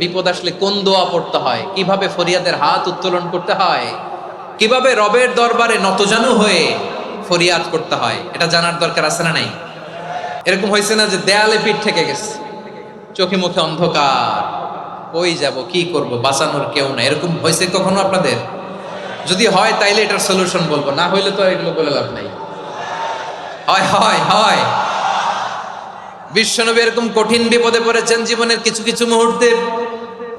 বিপদ আসলে কোন দোয়া পড়তে হয়? কীভাবে ফরিয়াদের হাত উত্তোলন করতে হয়? কীভাবে রবের দরবারে নতজানু হয়ে ফরিয়াদ করতে হয়? এটা জানার দরকার আছে না নাই? এরকম হয়েছে না যে দেয়ালে পিঠ থেকে গেছে। চোখে মুখে অন্ধকার। কই যাব, কি করব? বাঁচানোর কেউ না এরকম হয়েছে কখনো আপনাদের? যদি হয় তাইলে এটার সলিউশন বলব। না হইলে তো এগুলো বলে লাভ নাই। হয় হয় হয়। বিশ্বনবী এরকম কঠিন বিপদে পড়েছেন জীবনের কিছু কিছু মুহূর্তে।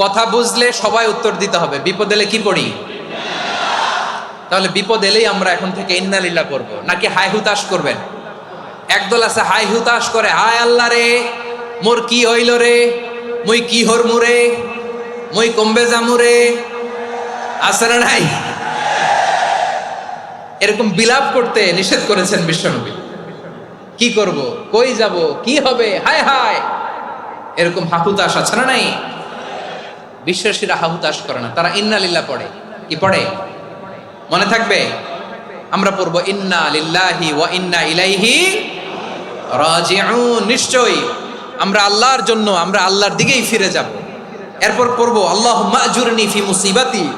কথা বুঝলে সবাই উত্তর দিতে হবে। বিপদ এলে কি পড়ি তাহলে বিপদ এলেই আমরা এখন থেকে ইন্নালিল্লাহ করব। নাকি হাই হুতাশ করবেন? একদল আছে হাই হুতাশ করে, হায় আল্লাহ রে, মোর কি হইল রে? মুই কি হর মুরে মুই কমবে জামুরে আছে না নাই? এরকম বিলাপ করতে নিষেধ করেছেন বিশ্বনবী। কি করব? কই যাব? কি হবে? হায় হায়! এরকম হাহুতাশ আছে না নাই? বিশ্বাসীরা হাহুতাশ করে না। তারা ইন্নালিল্লাহ পড়ে। কি পড়ে? মনে থাকবে? আমরা পড়ব, ইন্না লিল্লাহি ওয়া ইন্না ইলাইহি রাজিউন। নিশ্চয়ই আমরা আল্লাহর জন্য, আমরা আল্লাহর দিকেই ফিরে যাব। এরপর পড়ব, আল্লাহুম্মা আজুরনি ফি মুসিবাতি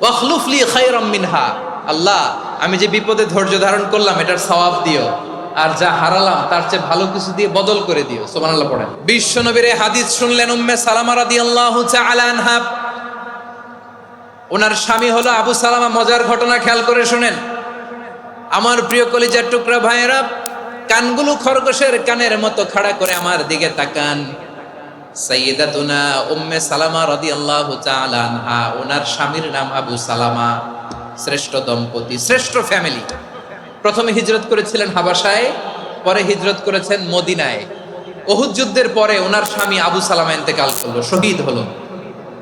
ওয়াখলুফ লি খায়রাম মিনহা। আল্লাহ, আমি যে বিপদে ধৈর্য ধারণ করলাম, এটার সওয়াব দিও। আর যা হারালাম, তার চেয়ে ভালো কিছু দিয়ে বদল করে দিও, সুবহানাল্লাহ পড়েন। বিশ্ব নবীর হাদিস শুনলেন উম্মে সালামা রাদিয়াল্লাহু তাআলা আনহা। ওনার স্বামী হলো আবু সালামা, মজার ঘটনা খেয়াল করে শোনেন। আমার প্রিয় কলিজার টুকরা ভাইয়েরা, কানগুলো খরগোশের কানের মতো খাড়া করে আমার দিকে তাকান। সাইয়্যিদাতুনা উম্মে সালামা রাদিয়াল্লাহু তাআলা আনহা। ওনার স্বামীর নাম আবু সালামা। শ্রেষ্ঠ দম্পতি শ্রেষ্ঠ ফ্যামিলি প্রথমে হিজরত করেছিলেন হাবাসায় পরে হিজরত করেছেন মদিনায়। ওহুদ যুদ্ধের পরে ওনার স্বামী আবু সালামা ইন্তেকাল করল, শহীদ হলো।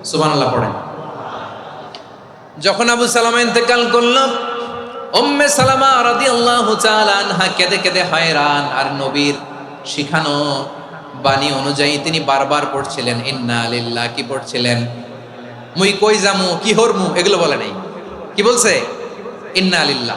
সুবহানাল্লাহ, পড়েন। যখন আবু সালামা ইন্তেকাল করল, উম্মে সালামা রাদিয়াল্লাহু তাআলা আনহা কেঁদে কেঁদে হয়রান, আর নবীর শিখানো বাণী অনুযায়ী তিনি বারবার পড়ছিলেন, ইন্না লিল্লাহ কি পড়ছিলেন? মুই কই জামু কি হরমু? এগুলো বলে নাই। কি বলছে? ইন্না লিল্লাহ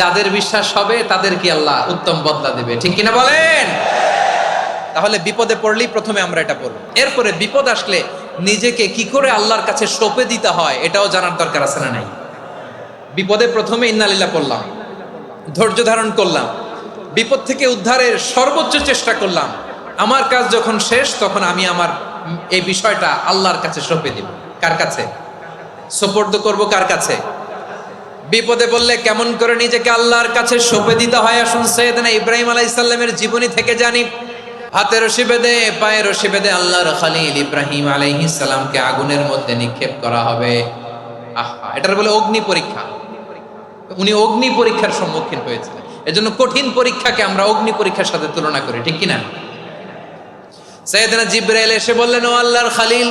যাদের বিশ্বাস হবে তাদের কি আল্লাহ উত্তম বদলা দেবে। ঠিক কিনা বলেন? তাহলে বিপদে পড়লেই প্রথমে আমরা এটা পড়ব। এরপরে বিপদ আসলে নিজেকে কি করে আল্লাহর কাছে সঁপে দিতে হয়, এটাও জানার দরকার আছে না নাই? বিপদে প্রথমে ইন্নালিল্লাহ পড়লাম, ধৈর্য ধারণ করলাম, বিপদ থেকে উদ্ধারের সর্বোচ্চ চেষ্টা করলাম। আমার কাজ যখন শেষ, তখন আমি আমার এই বিষয়টা আল্লাহর কাছে সঁপে দিব। কার কাছে? সোপর্দ করব কার কাছে? বিপদে বললে কেমন করে নিজেকে আল্লাহর কাছে সঁপে দিতে হয়? আসুন সৈয়দনা ইব্রাহিম আলাইসাল্লামের জীবনী থেকে জানি। হাতে রশি বেঁধে, পায়ে রশি বেঁধে আল্লাহর খালিল ইব্রাহিম আলাইহিস সালামকে আগুনের মধ্যে নিক্ষেপ করা হবে। আহা, এটার বলে অগ্নি পরীক্ষা। উনি অগ্নি পরীক্ষার সম্মুখীন হয়েছিলেন। এজন্য কঠিন পরীক্ষাকে আমরা অগ্নি পরীক্ষার সাথে তুলনা করি, ঠিক কিনা? সৈয়দনা জিব্রাইল এসে বললেন, ও আল্লাহর খালিল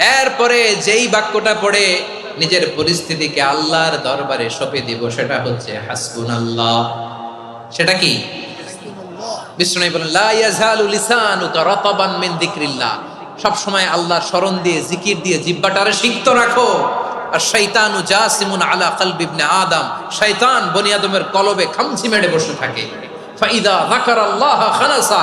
এরপরে যেই বাক্যটা পড়ে নিজের পরিস্থিতিকে আল্লাহর দরবারে সঁপে দিব, সেটা হচ্ছে হাসবুন আল্লাহ সেটা কি? বিষ্ণু বলেন সব সময় আল্লাহর স্মরণ দিয়ে, জিকির দিয়ে জিহ্বাটারে সিক্ত রাখো। আর শয়তানু জাসিমুন আলা কলবি ইবনে আদম। শয়তান বনি আদমের কলবে খামচি মেরে বসে থাকে। ফাইদা যাকারাল্লাহ খানাসা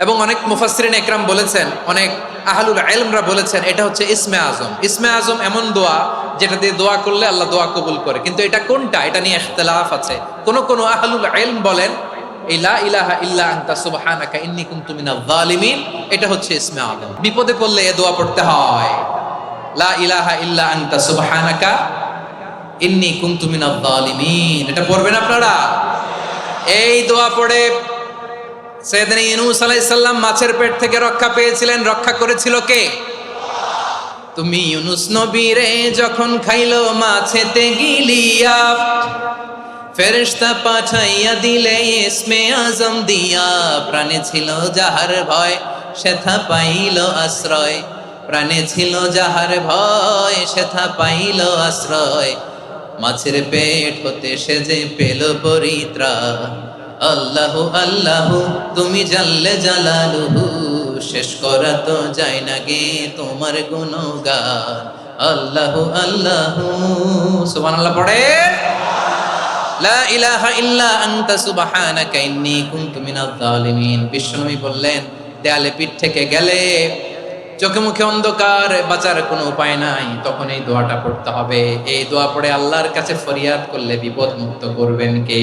এবং অনেক মুফাসসিরিন একরাম বলেছেন, অনেক আহলুল ইলমরা বলেছেন, এটা হচ্ছে ইসমে আজম। ইসমে আজম এমন দোয়া যেটা দিয়ে দোয়া করলে আল্লাহ দোয়া কবুল করে। কিন্তু এটা কোনটা? এটা নিয়ে ইখতিলাফ আছে। কোন কোন আহলুল ইলম বলেন ইলাহা আনতা এটা হচ্ছে ইসমে আজম। বিপদে পড়লে এ দোয়া পড়তে হয়। লা ইলাহা এটা পড়বেন আপনারা? এই দোয়া পড়ে সেদিন ইউনুস আলাইহিস সালাম মাছের পেট থেকে রক্ষা পেয়েছিলেন। রক্ষা করেছিল কে? তুমি ইউনুস নবীরে যখন খাইলো মাছেতে গিলিয়া, ফেরেশতা পাঠাইয়া দিলে ইসমে আজম দিয়া। প্রাণে ছিল যাহার ভয়, সেথা পাইল আশ্রয়। প্রাণে ছিল যাহার ভয়, সেথা পাইল আশ্রয়। মাছের পেট হতে সে যে পেল পরিত্রা আল্লাহ আল্লাহ, তুমি জানলে জালালুহু, শেষ করা তো যায় না গে তোমার গুণগান। আল্লাহ আল্লাহ। সুবহানাল্লাহ পড়ে। লা ইলাহা ইল্লা আনতা, সুবহানাকা ইন্নী কুনতু মিনাজ জালিমিন বিশ্বনবী বললেন, দেয়ালে পিঠ থেকে গেলে চোখে মুখে অন্ধকার, বাঁচার কোনো উপায় নাই, তখন এই দোয়াটা পড়তে হবে। এই দোয়া পড়ে আল্লাহর কাছে ফরিয়াদ করলে বিপদ মুক্ত করবেন কে?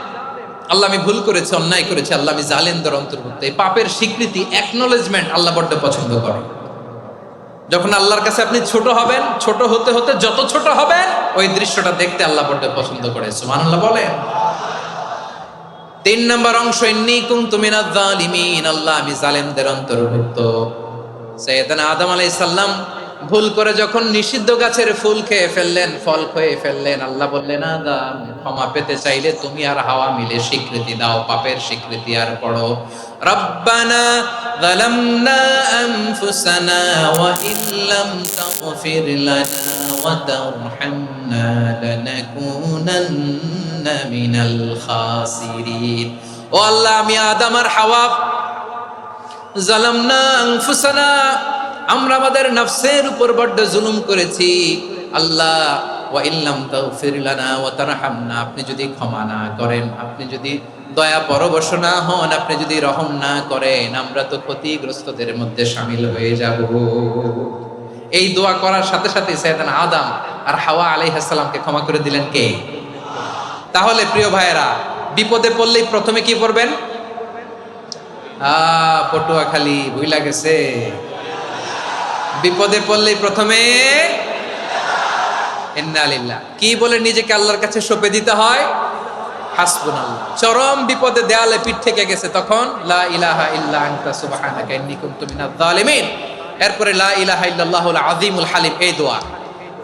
আল্লাহ আমি ভুল করেছি, অন্যায় করেছি, আল্লাহ আমি জালেমদের অন্তর্ভুক্ত। এই পাপের স্বীকৃতি অ্যাকনোলেজমেন্ট আল্লাহ বড্ড পছন্দ করে। যখন আল্লাহর কাছে আপনি ছোট হবেন, ছোট হতে হতে যত ছোট হবেন, ওই দৃশ্যটা দেখতে আল্লাহ বড্ড পছন্দ করে। সুবহানাল্লাহ বলেন। তিন নম্বর অংশ, ইন্নি কুনতু মিনাজ জালিমিন আল্লাহ আমি জালেমদের অন্তর্ভুক্ত। সৈয়দনা আদম আলাইহিস সালাম ভুল করে যখন নিষিদ্ধ গাছের ফুল খেয়ে ফেললেন ফল খেয়ে ফেললেন আল্লাহ বললেন আদম ক্ষমা পেতে চাইলে তুমি আর হাওয়া মিলে স্বীকৃতি দাও পাপের স্বীকৃতি আর পড়ো রব্বানা ظلمنا أنفسنا وإن لم تغفر لنا وترحمنا لنكونن من الخاسرين ও আল্লাহ আমি আদম আর হাওয়া জালামনা আনফুসানা আমরা আমাদের নফসের উপর বড্ড জুলুম করেছি। আল্লাহ আপনি যদি ক্ষমা না করেন, আপনি যদি দয়া পরবশ না হন, আপনি যদি রহম না করেন, আমরা তো ক্ষতিগ্রস্তদের মধ্যে সামিল হয়ে যাব। এই দোয়া করার সাথে সাথে সৈয়দান আদম আর হাওয়া আলাইহিস সালামকে ক্ষমা করে দিলেন কে? তাহলে প্রিয় ভাইয়েরা, বিপদে পড়লেই প্রথমে কি পড়বেন? আ, পটুয়াখালী, ভুইলা গেছে। বিপদে পড়লেই প্রথমে কি বলে নিজেকে আল্লাহর কাছে সঁপে দিতে হয়? চরম বিপদে দেয়ালে পিঠ থেকে গেছে তখন, লা এরপরে লা হালিম, এই দোয়া।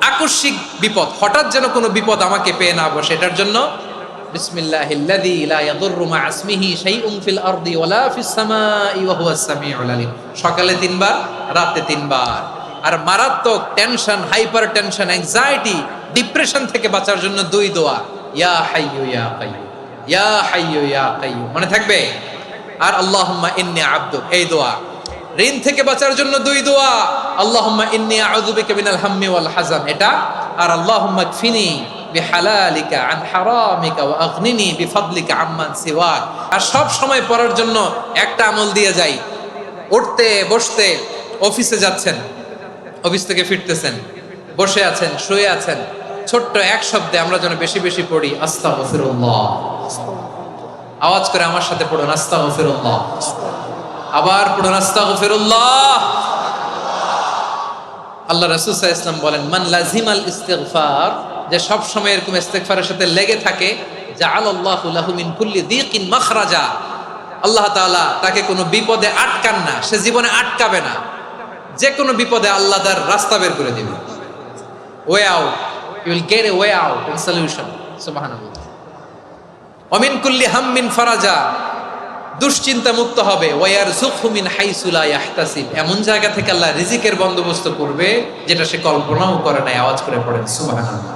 আকস্মিক বিপদ, হঠাৎ যেন কোনো বিপদ আমাকে পেয়ে না বসে, এটার জন্য বিসমিল্লাহিল্লাযী লা ইয়াদুররু মা ইসমিহি শাইউন ফিল আরদি সকালে তিনবার, রাতে তিনবার। আর মারাত্মক tension hyper tension anxiety depression থেকে বাঁচার জন্য দুই দোয়া। ইয়া হাইয়ু ইয়া ইয়া ইয়া কাইয়্যুম। মনে থাকবে? আর আল্লাহুম্মা ইন্নী আবদুক। এই দোয়া। ঋণ থেকে বাঁচার জন্য দুই দোয়া। আল্লাহুম্মা ইন্নী আউযু বিকা মিনাল হাম্মি ওয়াল হাযান। এটা। আর আল্লাহুম্মা কফিনি বিহালালিকা, আন হারামিকা ওয়া আগনিনি বিফাদলিকা আম্মান আর সব সময় পড়ার জন্য একটা আমল দিয়ে যাই। উঠতে, বসতে, অফিসে যাচ্ছেন, অফিস থেকে ফিরতেছেন, বসে আছেন, শুয়ে আছেন। ছোট্ট এক শব্দে আমরা যেন বেশি বেশি পড়ি, আস্তাগফিরুল্লাহ। আওয়াজ করে আমার সাথে পড়ুন, আস্তাগফিরুল্লাহ। আবার পড়ুন, আস্তাগফিরুল্লাহ। আল্লাহ রাসূল ইসলাম বলেন, মান লাজিমাল ইস্তিগফার যে সব সময় এরকম ইস্তেগফারের সাথে লেগে থাকে, জাআলাল্লাহু লাহু মিন কুল্লি দিকিন মাখরাজা। আল্লাহ তাআলা তাকে কোনো বিপদে আটকান না, সে জীবনে আটকাবে না। যে কোনো বিপদে আল্লাহ তার রাস্তা বের করে দিবে। Way out you will get a way out in solution সুবহানাল্লাহ। অমিন কুল্লি হাম্মিন ফারাজা, দুশ্চিন্তা মুক্ত হবে। ওয়ার সুখমিন হাইসুলা ইয়াহতাসিব। এমন জায়গা থেকে আল্লাহ রিজিকের বন্দোবস্ত করবে, যেটা সে কল্পনাও করে নাই, আওয়াজ করে পড়েন, সুবহানাল্লাহ।